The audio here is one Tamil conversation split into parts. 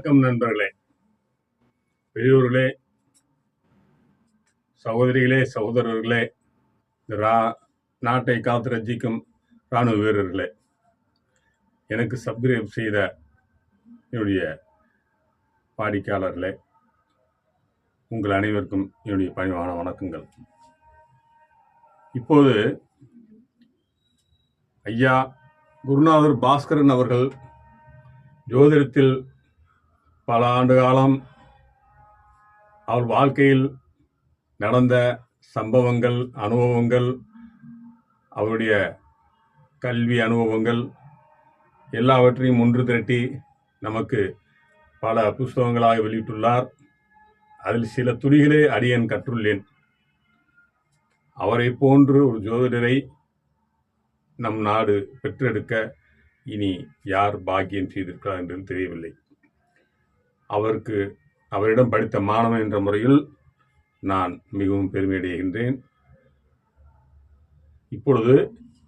வணக்கம் நண்பர்களே. பெரியோர்களே சகோதரிகளே சகோதரர்களே ரா நாட்டை காத்து ரஜிக்கும் இராணுவ வீரர்களே எனக்கு சப்ஸ்கிரைப் செய்த என்னுடைய வாடிக்கையாளர்களே உங்கள் அனைவருக்கும் என்னுடைய பணிவான வணக்கங்கள். இப்போது ஐயா குருநாதர் பாஸ்கரன் அவர்கள் ஜோதிடத்தில் பல ஆண்டு காலம் அவர் வாழ்க்கையில் நடந்த சம்பவங்கள் அனுபவங்கள் அவருடைய கல்வி அனுபவங்கள் எல்லாவற்றையும் ஒன்று திரட்டி நமக்கு பல புஸ்தகங்களாக வெளியிட்டுள்ளார். அதில் சில துளிகளே அடியேன் கற்றுள்ளேன். அவரை போன்று ஒரு ஜோதிடரை நம் நாடு பெற்றெடுக்க இனி யார் பாக்கியம் செய்திருக்கிறார் என்று தெரியவில்லை. அவருக்கு அவரிடம் படித்த மாணவன் என்ற முறையில் நான் மிகவும் பெருமையடைகின்றேன். இப்பொழுது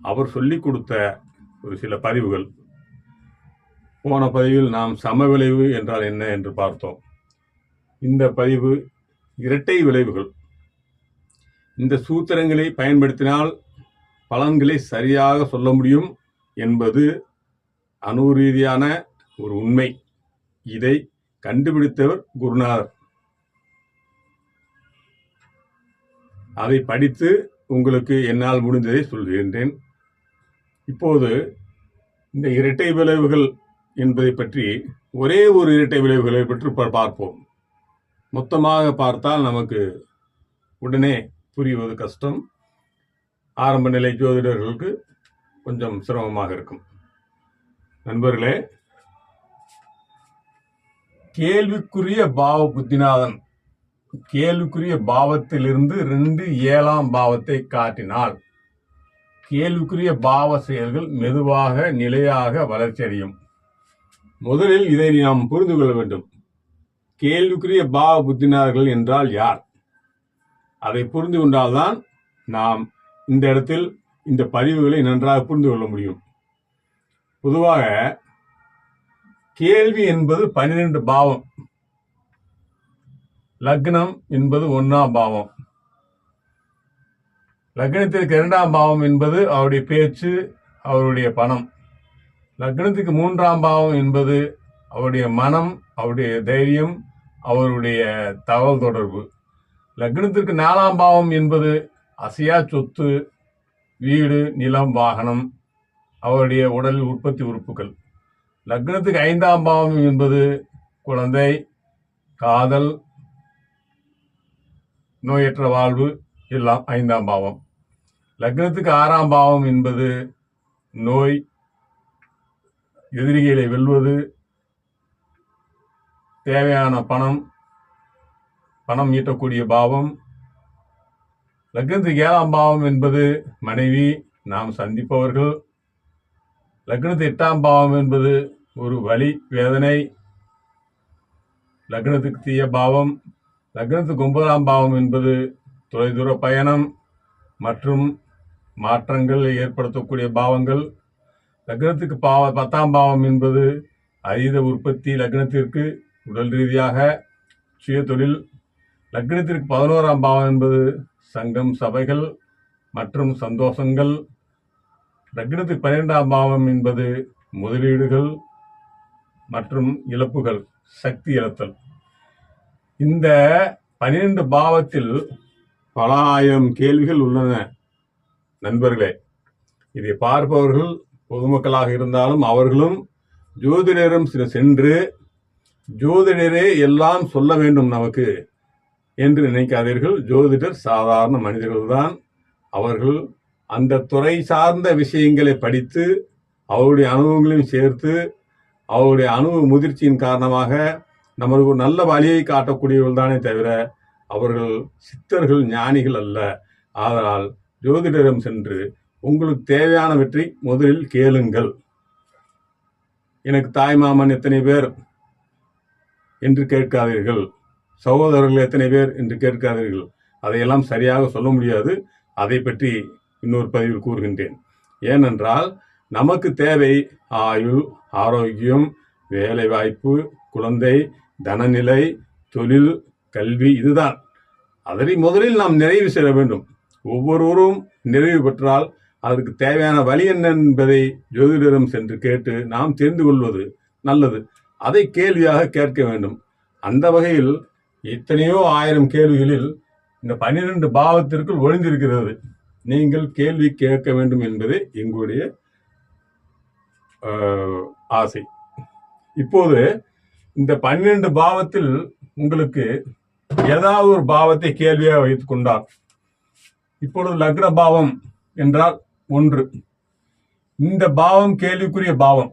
அவர் சொல்லிக் கொடுத்த ஒரு சில பதிவுகள். போன பதிவில் நாம் சம விளைவு என்றால் என்ன என்று பார்த்தோம். இந்த பதிவு இரட்டை விளைவுகள். இந்த சூத்திரங்களை பயன்படுத்தினால் பலன்களை சரியாக சொல்ல முடியும் என்பது அணு ரீதியான ஒரு உண்மை. இதை கண்டுபிடித்தவர் குருநாதர். அதை படித்து உங்களுக்கு என்னால் முடிந்ததை சொல்கின்றேன். இப்போது இந்த இரட்டை விளைவுகள் என்பதை பற்றி ஒரே ஒரு இரட்டை விளைவுகளை பற்றி பார்ப்போம். மொத்தமாக பார்த்தால் நமக்கு உடனே புரிவது கஷ்டம். ஆரம்ப நிலை ஜோதிடர்களுக்கு கொஞ்சம் சிரமமாக இருக்கும். நண்பர்களே கேள்விக்குரிய பாவ புத்திநாதன். கேள்விக்குரிய பாவத்திலிருந்து ரெண்டு ஏழாம் பாவத்தை காட்டினால் கேள்விக்குரிய பாவ செயல்கள் மெதுவாக நிலையாக வளர்ச்சியடையும். முதலில் இதை நாம் புரிந்து கொள்ள வேண்டும். கேள்விக்குரிய பாவ புத்தினார்கள் என்றால் யார்? அதை புரிந்து கொண்டால்தான் நாம் இந்த இடத்தில் இந்த பதிவுகளை நன்றாக புரிந்து கொள்ள முடியும். பொதுவாக கேள்வி என்பது பன்னிரண்டு பாவம். லக்னம் என்பது ஒன்னாம் பாவம். லக்னத்திற்கு இரண்டாம் பாவம் என்பது அவருடைய பேச்சு அவருடைய பணம். லக்னத்துக்கு மூன்றாம் பாவம் என்பது அவருடைய மனம் அவருடைய தைரியம் அவருடைய தகவல் தொடர்பு. லக்னத்திற்கு நாலாம் பாவம் என்பது அசையா சொத்து வீடு நிலம் வாகனம் அவருடைய உடல் உற்பத்தி உறுப்புகள். லக்னத்துக்கு ஐந்தாம் பாவம் என்பது குழந்தை காதல் நோயற்ற வாழ்வு எல்லாம் ஐந்தாம் பாவம். லக்னத்துக்கு ஆறாம் பாவம் என்பது நோய் எதிரிகளை வெல்வது தேவையான பணம் பணம் ஈட்டக்கூடிய பாவம். லக்னத்துக்கு ஏழாம் பாவம் என்பது மனைவி நாம் சந்திப்பவர்கள் லக்னத்து எட்டாம் பாவம் என்பது ஒரு வலி வேதனை. லக்னத்துக்கு தீய பாவம். லக்னத்துக்கு ஒன்பதாம் பாவம் என்பது தொலைதூர பயணம் மற்றும் மாற்றங்கள் ஏற்படுத்தக்கூடிய பாவங்கள். லக்னத்துக்கு பாவ பத்தாம் பாவம் என்பது அதீத உற்பத்தி லக்னத்திற்கு உடல் ரீதியாக சுய தொழில். லக்னத்திற்கு பதினோராம் பாவம் என்பது சங்கம் சபைகள் மற்றும் சந்தோஷங்கள். லக்னத்துக்கு பன்னிரெண்டாம் பாவம் என்பது முதலீடுகள் மற்றும் இழப்புகள் சக்தி இழத்தல். இந்த பனிரெண்டு பாவத்தில் பல ஆயிரம் கேள்விகள் உள்ளன நண்பர்களே. இதை பார்ப்பவர்கள் பொதுமக்களாக இருந்தாலும் அவர்களும் ஜோதிடரும் சில சென்று ஜோதிடரே எல்லாம் சொல்ல வேண்டும் நமக்கு என்று நினைக்காதீர்கள். ஜோதிடர் சாதாரண மனிதர்கள்தான். அவர்கள் அந்த துறை சார்ந்த விஷயங்களை படித்து அவருடைய அனுபவங்களையும் சேர்த்து அவருடைய அனுபவ முதிர்ச்சியின் காரணமாக நமக்கு ஒரு நல்ல வழியை காட்டக்கூடியவர்கள் தானே தவிர அவர்கள் சித்தர்கள் ஞானிகள் அல்ல. ஆதலால் ஜோதிடரிடம் சென்று உங்களுக்கு தேவையானவற்றை முதலில் கேளுங்கள். எனக்கு தாய் மாமன் எத்தனை பேர் என்று கேட்காதீர்கள். சகோதரர்கள் எத்தனை பேர் என்று கேட்காதீர்கள். அதையெல்லாம் சரியாக சொல்ல முடியாது. அதை பற்றி இன்னொரு பதிவில் கூறுகின்றேன். ஏனென்றால் நமக்கு தேவை ஆயுள் ஆரோக்கியம் வேலை வாய்ப்பு குழந்தை தனநிலை தொழில் கல்வி இதுதான். அதனை முதலில் நாம் நிறைவு செய்ய வேண்டும். ஒவ்வொருவரும் நிறைவு பெற்றால் அதற்கு தேவையான வழி என்ன என்பதை ஜோதிடரிடம் சென்று கேட்டு நாம் தெரிந்து கொள்வது நல்லது. அதை கேள்வியாக கேட்க வேண்டும். அந்த வகையில் எத்தனையோ ஆயிரம் கேள்விகளில் இந்த பன்னிரண்டு பாவத்திற்குள் ஒளிந்திருக்கிறது. நீங்கள் கேள்வி கேட்க வேண்டும் என்பதே எங்களுடைய ஆசை. இப்போது இந்த பன்னிரண்டு பாவத்தில் உங்களுக்கு ஏதாவது ஒரு பாவத்தை கேள்வியாக வைத்துக் கொண்டார் இப்பொழுது லக்ன பாவம் என்றால் ஒன்று. இந்த பாவம் கேள்விக்குரிய பாவம்.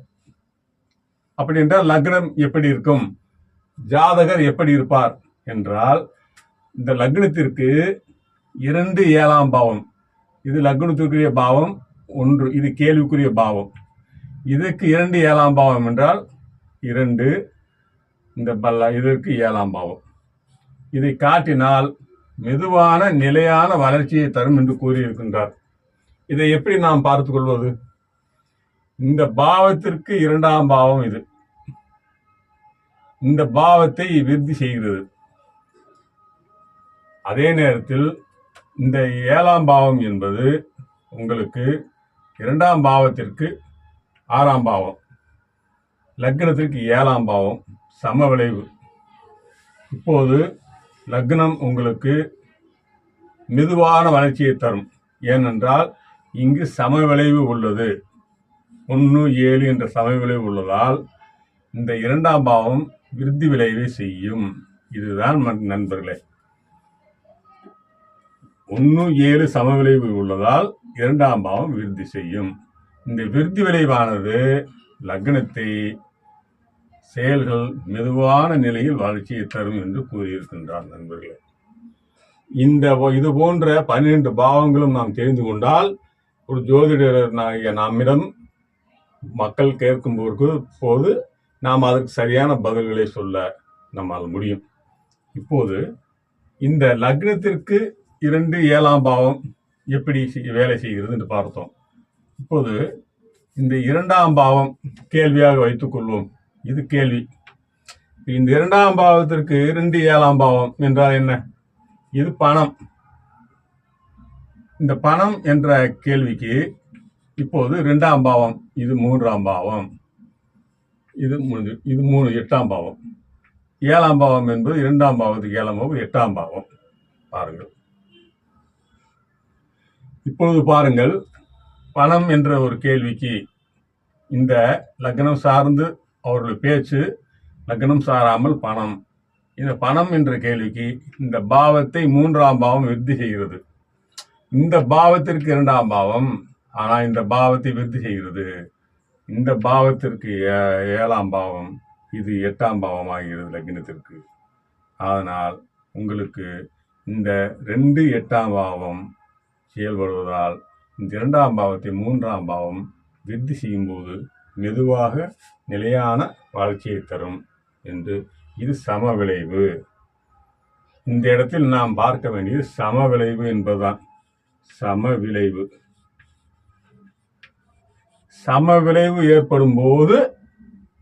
அப்படி என்றால் லக்னம் எப்படி இருக்கும்? ஜாதகர் எப்படி இருப்பார்? என்றால் இந்த லக்னத்திற்கு இரண்டு ஏழாம் பாவம். இது லக்னத்திற்குரிய பாவம் ஒன்று இது கேள்விக்குரிய பாவம். இதற்கு இரண்டு ஏழாம் பாவம் என்றால் இரண்டு இந்த பல்ல இதற்கு ஏழாம் பாவம். இதை காட்டினால் மெதுவான நிலையான வளர்ச்சியை தரும் என்று கூறியிருக்கின்றார். இதை எப்படி நாம் பார்த்து கொள்வது? இந்த பாவத்திற்கு இரண்டாம் பாவம் இது. இந்த பாவத்தை விருத்தி செய்கிறது. அதே நேரத்தில் இந்த ஏழாம் பாவம் என்பது உங்களுக்கு இரண்டாம் பாவத்திற்கு ஆறாம் பாவம். லக்னத்திற்கு ஏழாம் பாவம் சம விளைவு. இப்போது லக்னம் உங்களுக்கு மெதுவான வளர்ச்சியை தரும். ஏனென்றால் இங்கு சம விளைவு உள்ளது. ஒன்று ஏழு என்ற சம விளைவு உள்ளதால் இந்த இரண்டாம் பாவம் விருத்தி விளைவை செய்யும். இதுதான் நண்பர்களே. ஒன்று ஏழு சமவிளைவு உள்ளதால் இரண்டாம் பாவம் விருத்தி செய்யும். இந்த விருத்தி விளைவானது லக்னத்தை செயல்கள் மெதுவான நிலையில் வளர்ச்சியை தரும் என்று கூறியிருக்கின்றார் நண்பர்களே. இந்த இது போன்ற பன்னிரண்டு பாவங்களும் நாம் தெரிந்து கொண்டால் ஒரு ஜோதிடர் நம்மிடம் மக்கள் கேட்கும் போது நாம் அதற்கு சரியான பதில்களை சொல்ல நம்மால் முடியும். இப்போது இந்த லக்னத்திற்கு இரண்டு ஏழாம் பாவம் எப்படி வேலை செய்கிறது என்று பார்த்தோம். இப்போது இந்த இரண்டாம் பாவம் கேள்வியாக வைத்துக்கொள்வோம் இது கேள்வி. இந்த இரண்டாம் பாவத்திற்கு இரண்டு ஏழாம் பாவம் என்றால் என்ன? இது பணம். இந்த பணம் என்ற கேள்விக்கு இப்போது இரண்டாம் பாவம் இது மூன்றாம் பாவம். இது மூணு இது மூணு எட்டாம் பாவம். ஏழாம் பாவம் என்பது இரண்டாம் பாவத்துக்கு ஏழாம் பாவம் எட்டாம் பாவம். பாருங்கள். இப்பொழுது பாருங்கள் பணம் என்ற ஒரு கேள்விக்கு இந்த லக்னம் சார்ந்து அவர்கள் பேச்சு லக்னம் சாராமல் பணம். இந்த பணம் என்ற கேள்விக்கு இந்த பாவத்தை மூன்றாம் பாவம் விருத்தி செய்கிறது. இந்த பாவத்திற்கு இரண்டாம் பாவம் ஆனால் இந்த பாவத்தை விருத்தி செய்கிறது. இந்த பாவத்திற்கு ஏ- ஏழாம் பாவம் இது எட்டாம் பாவம் ஆகிறது லக்னத்திற்கு. அதனால் உங்களுக்கு இந்த ரெண்டு எட்டாம் பாவம் செயல்படுவதால் இந்த இரண்டாம் பாவத்தை மூன்றாம் பாவம் விருத்தி செய்யும்போது மெதுவாக நிலையான வளர்ச்சியை தரும் என்று இது சம விளைவு. இந்த இடத்தில் நாம் பார்க்க வேண்டியது சம விளைவு என்பதுதான். சம விளைவு. சம விளைவு ஏற்படும் போது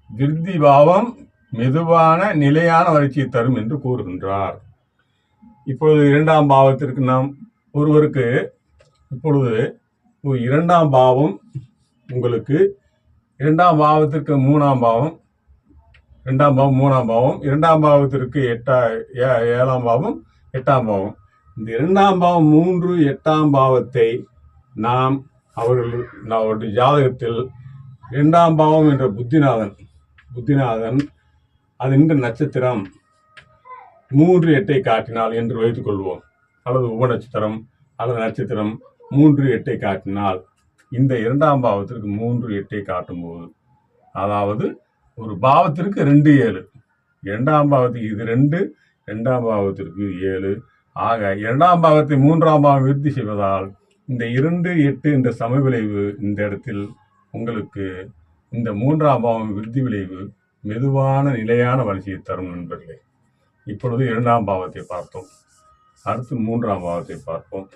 விருத்தி பாவம் மெதுவான நிலையான வளர்ச்சியை தரும் என்று கூறுகின்றார். இப்பொழுது இரண்டாம் பாவத்திற்கு நாம் ஒருவருக்கு இப்பொழுது இரண்டாம் பாவம் உங்களுக்கு இரண்டாம் பாவத்திற்கு மூணாம் பாவம் ரெண்டாம் பாவம் மூணாம் பாவம் இரண்டாம் பாவத்திற்கு எட்டா ஏ- ஏழாம் பாவம் எட்டாம் பாவம். இந்த இரண்டாம் பாவம் மூன்று எட்டாம் பாவத்தை நாம் அவர்கள் அவருடைய ஜாதகத்தில் இரண்டாம் பாவம் என்ற புத்திநாதன் புத்திநாதன் அது இந்த நட்சத்திரம்? மூன்று எட்டை காட்டினால் என்று வைத்துக்கொள்வோம். அல்லது உப நட்சத்திரம் அல்லது நட்சத்திரம் மூன்று எட்டை காட்டினால் இந்த இரண்டாம் பாவத்திற்கு மூன்று எட்டை காட்டும்போது அதாவது ஒரு பாவத்திற்கு ரெண்டு ஏழு. இரண்டாம் பாவத்துக்கு இது ரெண்டு இரண்டாம் பாவத்திற்கு ஏழு. ஆக இரண்டாம் பாவத்தை மூன்றாம் பாவம் விருத்தி செய்வதால் இந்த இரண்டு எட்டு என்ற சமவிளைவு இந்த இடத்தில் உங்களுக்கு இந்த மூன்றாம் பாவம் விருத்தி விளைவு மெதுவான நிலையான வளர்ச்சியை தரும் நண்பர்களே. இப்பொழுது இரண்டாம் பாவத்தை பார்த்தோம். அடுத்து மூன்றாம் பாவத்தை பார்ப்போம்.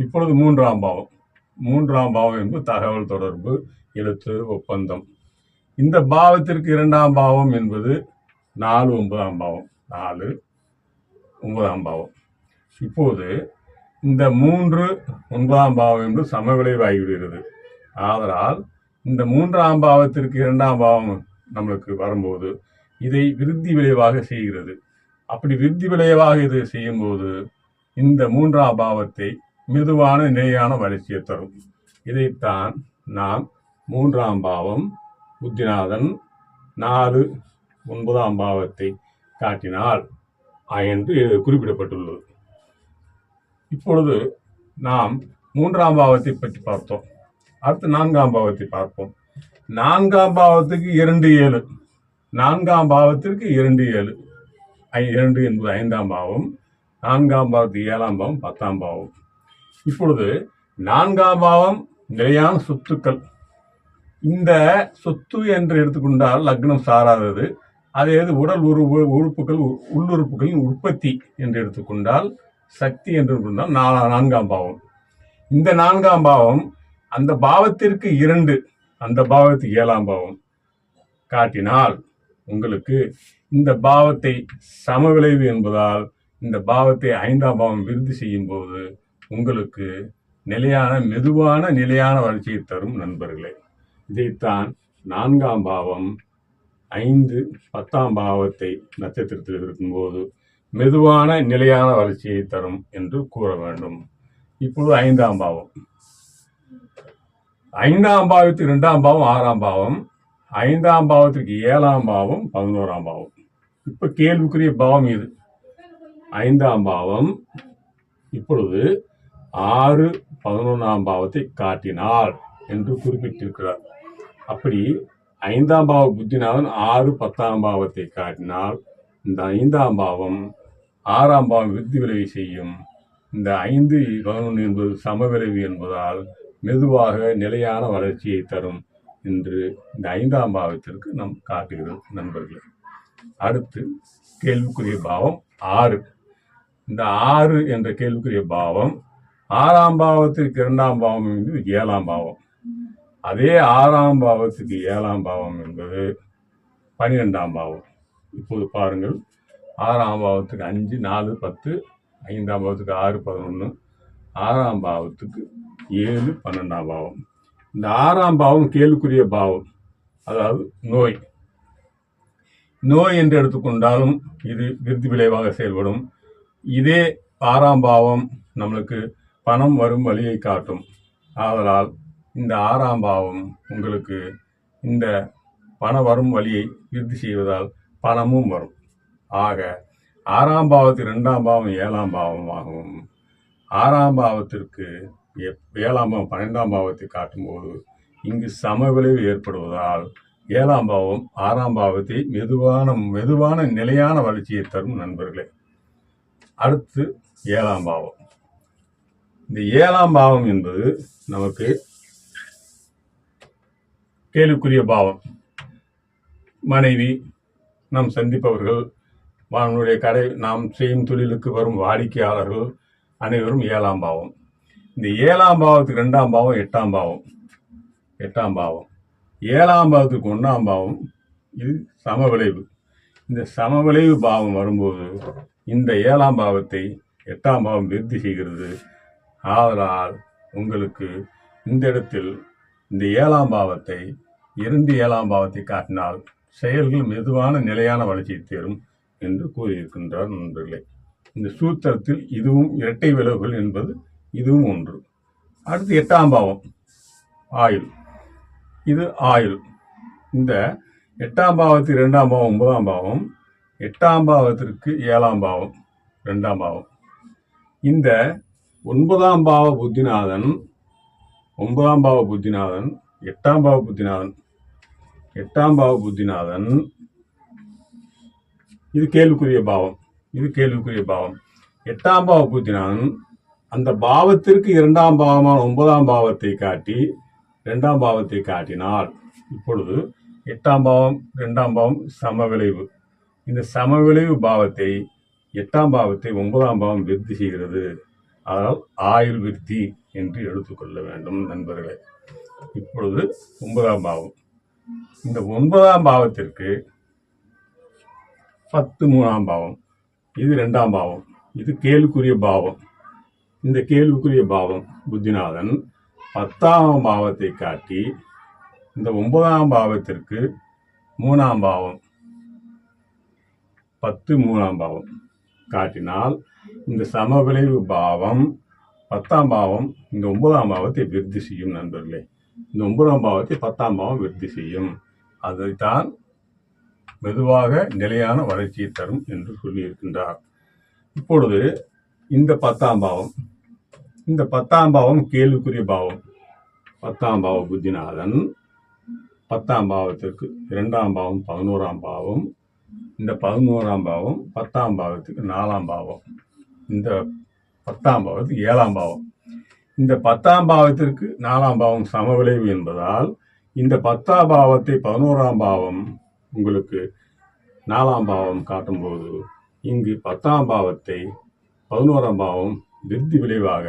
இப்பொழுது மூன்றாம் பாவம். மூன்றாம் பாவம் என்பது தகவல் தொடர்பு எழுத்து ஒப்பந்தம். இந்த பாவத்திற்கு இரண்டாம் பாவம் என்பது நாலு ஒன்பதாம் பாவம். நாலு ஒன்பதாம் பாவம். இப்போது இந்த மூன்று ஒன்பதாம் பாவம் என்று சமவிளைவாகிவிடுகிறது. ஆதலால் இந்த மூன்றாம் பாவத்திற்கு இரண்டாம் பாவம் நம்மளுக்கு வரும்போது இதை விருத்தி விளைவாக செய்கிறது. அப்படி விருத்தி விளைவாக இது செய்யும்போது இந்த மூன்றாம் பாவத்தை மெதுவான நிலையான வளர்ச்சியை தரும். இதைத்தான் நாம் மூன்றாம் பாவம் புத்திநாதன் நாலு ஒன்பதாம் பாவத்தை காட்டினால் என்று குறிப்பிடப்பட்டுள்ளது. இப்பொழுது நாம் மூன்றாம் பாவத்தை பற்றி பார்த்தோம். அடுத்து நான்காம் பாவத்தை பார்ப்போம். நான்காம் பாவத்துக்கு இரண்டு ஏழு. நான்காம் பாவத்திற்கு இரண்டு ஏழு. ஐ- இரண்டு என்பது ஐந்தாம் பாவம். நான்காம் பாவத்துக்கு ஏழாம் பாவம் பத்தாம் பாவம். இப்பொழுது நான்காம் பாவம் நிலையான சொத்துக்கள். இந்த சொத்து என்று எடுத்துக்கொண்டால் லக்னம் சாராதது. அதே உடல் உரு உறுப்புகள் உள்ளுறுப்புகளின் உற்பத்தி என்று எடுத்துக்கொண்டால் சக்தி என்று கொண்டால் நாலா நான்காம் பாவம். இந்த நான்காம் பாவம் அந்த பாவத்திற்கு இரண்டு அந்த பாவத்துக்கு ஏழாம் பாவம். காட்டினால் உங்களுக்கு இந்த பாவத்தை சமவிளைவு என்பதால் இந்த பாவத்தை ஐந்தாம் பாவம் விருத்தி செய்யும் போது உங்களுக்கு நிலையான மெதுவான நிலையான வளர்ச்சியை தரும் நண்பர்களே. இதைத்தான் நான்காம் பாவம் ஐந்து பத்தாம் பாவத்தை நட்சத்திரத்தில் இருக்கும்போது மெதுவான நிலையான வளர்ச்சியை தரும் என்று கூற வேண்டும். இப்பொழுது ஐந்தாம் பாவம். ஐந்தாம் பாவத்துக்கு இரண்டாம் பாவம் ஆறாம் பாவம். ஐந்தாம் பாவத்திற்கு ஏழாம் பாவம் பதினோராம் பாவம். இப்போ கேள்விக்குரிய பாவம் இது. ஐந்தாம் பாவம். இப்பொழுது ஆறு பதினொன்றாம் பாவத்தை காட்டினார் என்று குறிப்பிட்டிருக்கிறார். அப்படி ஐந்தாம் பாவ புத்திநாதன் ஆறு பத்தாம் பாவத்தை காட்டினால் இந்த ஐந்தாம் பாவம் ஆறாம் பாவம் விருத்தி விளைவு செய்யும். இந்த ஐந்து பதினொன்று என்பது சமவிளைவு என்பதால் மெதுவாக நிலையான வளர்ச்சியை தரும் என்று இந்த ஐந்தாம் பாவத்திற்கு நாம் காட்டுகிறோம் நண்பர்களே. அடுத்து கேள்விக்குரிய பாவம் ஆறு. இந்த ஆறு என்ற கேள்விக்குரிய பாவம் ஆறாம் பாவத்திற்கு இரண்டாம் பாவம் என்பது ஏழாம் பாவம். அதே ஆறாம் பாவத்துக்கு ஏழாம் பாவம் என்பது பனிரெண்டாம் பாவம். இப்போது பாருங்கள். ஆறாம் பாவத்துக்கு அஞ்சு நாலு பத்து ஐந்தாம் பாவத்துக்கு ஆறு பதினொன்று ஆறாம் பாவத்துக்கு ஏழு பன்னெண்டாம் பாவம். இந்த ஆறாம் பாவம் கேள்விக்குரிய பாவம். அதாவது நோய். நோய் என்று எடுத்துக்கொண்டாலும் இது விருத்தி விளைவாக செயல்படும். இதே ஆறாம் பாவம் நம்மளுக்கு பணம் வரும் வழியை காட்டும். ஆதலால் இந்த ஆறாம் பாவம் உங்களுக்கு இந்த பண வரும் வழியை விருத்தி செய்வதால் பணமும் வரும். ஆக ஆறாம் பாவத்துக்கு ரெண்டாம் பாவம் ஏழாம் பாவமாகவும் ஆறாம் பாவத்திற்கு எப்- ஏழாம் பாவம் பன்னெண்டாம் பாவத்தை காட்டும்போது இங்கு சமவிளைவு ஏற்படுவதால் ஏழாம் பாவம் ஆறாம் பாவத்தை மெதுவான மெதுவான நிலையான வளர்ச்சியை தரும் நண்பர்களே. அடுத்து ஏழாம் பாவம். இந்த ஏழாம் பாவம் என்பது நமக்கு கேள்விக்குரிய பாவம். மனைவி நாம் சந்திப்பவர்கள் நம்முடைய கடை நாம் செய்யும் தொழிலுக்கு வரும் வாடிக்கையாளர்கள் அனைவரும் ஏழாம் பாவம். இந்த ஏழாம் பாவத்துக்கு ரெண்டாம் பாவம் எட்டாம் பாவம். எட்டாம் பாவம். ஏழாம் பாவத்துக்கு ஒன்றாம் பாவம். இது சமவிளைவு இந்த சமவிளைவு பாவம் வரும்போது இந்த ஏழாம் பாவத்தை எட்டாம் பாவம் விருத்தி செய்கிறது. ஆதலால் உங்களுக்கு இந்த இடத்தில் இந்த ஏழாம் பாவத்தை இரண்டு ஏழாம் பாவத்தை காட்டினால் செயல்கள் மெதுவான நிலையான வளர்ச்சியை தேரும் என்று கூறியிருக்கின்றார் நண்பர்களே. இந்த சூத்திரத்தில் இதுவும் இரட்டை விளைவுகள் என்பது இதுவும் ஒன்று. அடுத்து எட்டாம் பாவம் ஆயுள். இது ஆயுள். இந்த எட்டாம் பாவத்துக்கு இரண்டாம் பாவம் ஒன்பதாம் பாவம் எட்டாம் பாவத்திற்கு ஏழாம் பாவம் ரெண்டாம் பாவம். இந்த ஒன்பதாம் பாவ புத்திநாதன் ஒன்பதாம் பாவ புத்திநாதன் எட்டாம் பாவ புத்திநாதன் எட்டாம் பாவ புத்திநாதன். இது கேள்விக்குரிய பாவம். இது கேள்விக்குரிய பாவம். எட்டாம் பாவ புத்திநாதன் அந்த பாவத்திற்கு இரண்டாம் பாவமான ஒன்பதாம் பாவத்தை காட்டி இரண்டாம் பாவத்தை காட்டினால் இப்பொழுது எட்டாம் பாவம் இரண்டாம் பாவம் சமவிளைவு. இந்த சமவிளைவு பாவத்தை எட்டாம் பாவத்தை ஒன்பதாம் பாவம் விருத்தி செய்கிறது. அதனால் ஆயுள் விருத்தி என்று எடுத்துக்கொள்ள வேண்டும் நண்பர்களே. இப்பொழுது ஒன்பதாம் பாவம். இந்த ஒன்பதாம் பாவத்திற்கு பத்து மூணாம் பாவம் இது ரெண்டாம் பாவம் இது கேள்விக்குரிய பாவம். இந்த கேள்விக்குரிய பாவம் புத்திநாதன் பத்தாம் பாவத்தை காட்டி இந்த ஒன்பதாம் பாவத்திற்கு மூணாம் பாவம் பத்து மூணாம் பாவம். காட்டினால் இந்த சமவிளைவு பாவம் பத்தாம் பாவம் இந்த ஒன்பதாம் பாவத்தை விருத்தி செய்யும் நண்பர்களே. இந்த ஒன்பதாம் பாவத்தை பத்தாம் பாவம் விருத்தி செய்யும். அதைத்தான் மெதுவாக நிலையான வளர்ச்சியை தரும் என்று சொல்லியிருக்கின்றார். இப்பொழுது இந்த பத்தாம் பாவம் இந்த பத்தாம் பாவம் கேள்விக்குரிய பாவம். பத்தாம் பாவ புத்திநாதன் பத்தாம் பாவத்திற்கு இரண்டாம் பாவம் பதினோராம் பாவம் இந்த பதினோராம் பாவம் பத்தாம் பாவத்துக்கு நாலாம் பாவம் இந்த பத்தாம் பாவத்துக்கு ஏழாம் பாவம். இந்த பத்தாம் பாவத்திற்கு நாலாம் பாவம் சமவிளைவு என்பதால் இந்த பத்தாம் பாவத்தை பதினோராம் பாவம் உங்களுக்கு நாலாம் பாவம் காட்டும்போது இங்கு பத்தாம் பாவத்தை பதினோராம் பாவம் விருத்தி விளைவாக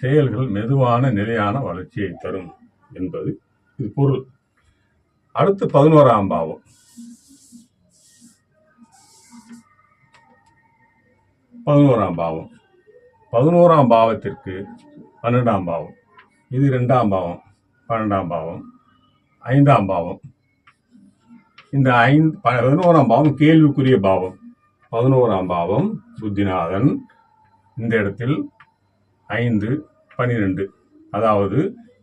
செயல்கள் மெதுவான நிலையான வளர்ச்சியை தரும் என்பது இது பொருள். அடுத்து பதினோராம் பாவம். பதினோராம் பாவம். பதினோராம் பாவத்திற்கு பன்னெண்டாம் பாவம். இது ரெண்டாம் பாவம் பன்னெண்டாம் பாவம் ஐந்தாம் பாவம். இந்த ஐந்து பதினோராம் பாவம் கேள்விக்குரிய பாவம். பதினோராம் பாவம் புத்திநாதன் இந்த இடத்தில் ஐந்து பனிரெண்டு அதாவது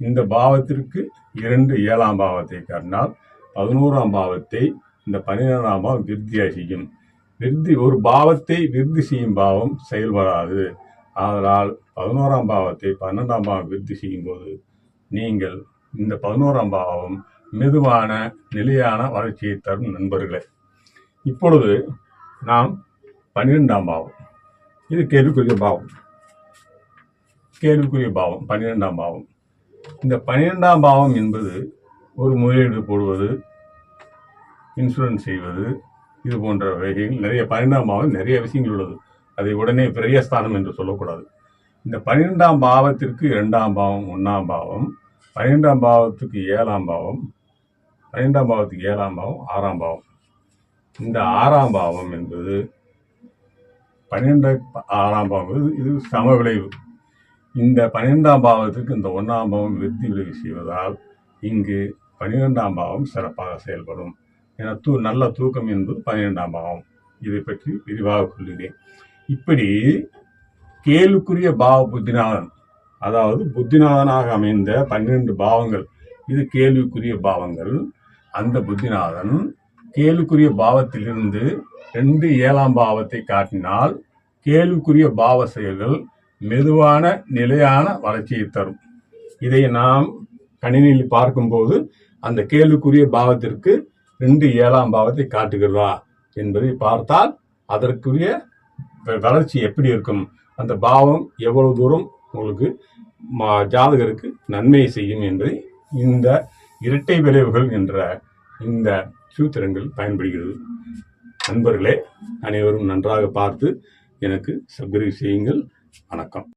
இந்த பாவத்திற்கு இரண்டு ஏழாம் பாவத்தை கண்டால் பதினோராம் பாவத்தை இந்த பனிரெண்டாம் பாவம் விருத்தியாக செய்யும். விருத்தி ஒரு பாவத்தை விருத்தி செய்யும் பாவம் செயல்படாது. ஆதலால் பதினோராம் பாவத்தை பன்னெண்டாம் பாவம் விருத்தி செய்யும் போது நீங்கள் இந்த பதினோராம் பாவம் மெதுவான நிலையான வளர்ச்சியை தரும் நண்பர்களே. இப்பொழுது நாம் பன்னிரெண்டாம் பாவம். இது கேள்விக்குரிய பாவம். கேள்விக்குரிய பாவம் பன்னிரெண்டாம் பாவம். இந்த பன்னிரெண்டாம் பாவம் என்பது ஒரு முதலீடு போடுவது இன்சூரன்ஸ் செய்வது இது போன்ற வகைகள் நிறைய பன்னிரெண்டாம் நிறைய விஷயங்கள் உள்ளது. அதை உடனே பிரியஸ்தானம் என்று சொல்லக்கூடாது. இந்த பன்னிரெண்டாம் பாவத்திற்கு இரண்டாம் பாவம் ஒன்றாம் பாவம் பன்னிரெண்டாம் பாவத்துக்கு ஏழாம் பாவம் பன்னிரெண்டாம் பாவத்துக்கு ஏழாம் பாவம் ஆறாம் பாவம். இந்த ஆறாம் பாவம் என்பது பன்னிரெண்டு ஆறாம் பாவம் இது இது சம விளைவு. இந்த பன்னிரெண்டாம் பாவத்துக்கு இந்த ஒன்றாம் பாவம் விருத்தி விளைவு செய்வதால் இங்கு பன்னிரெண்டாம் பாவம் சிறப்பாக செயல்படும். என தூ நல்ல தூக்கம் என்பது பன்னிரெண்டாம் பாவம். இதை பற்றி விரிவாக சொல்கிறேன். இப்படி கேளுக்குரிய பாவ புத்திநாதன் அதாவது புத்திநாதனாக அமைந்த பன்னிரண்டு பாவங்கள் இது கேள்விக்குரிய பாவங்கள். அந்த புத்திநாதன் கேளுக்குரிய பாவத்திலிருந்து ரெண்டு ஏழாம் பாவத்தை காட்டினால் கேள்விக்குரிய பாவ செயல்கள் மெதுவான நிலையான வளர்ச்சியை தரும். இதை நாம் கணினியில் பார்க்கும்போது அந்த கேள்விக்குரிய பாவத்திற்கு ரெண்டு ஏழாம் பாவத்தை காட்டுகிறதா என்பதை பார்த்தால் அதற்குரிய வ- வளர்ச்சி எப்படி இருக்கும்? அந்த பாவம் எவ்வளவு தூரம் உங்களுக்கு மா- ஜாதகருக்கு நன்மையை செய்யும் என்பதை இந்த இரட்டை விளைவுகள் என்ற இந்த சூத்திரங்கள் பயன்படுகிறது. நண்பர்களே அனைவரும் நன்றாக பார்த்து எனக்கு சப்ஸ்கிரைப் செய்யுங்கள். வணக்கம்.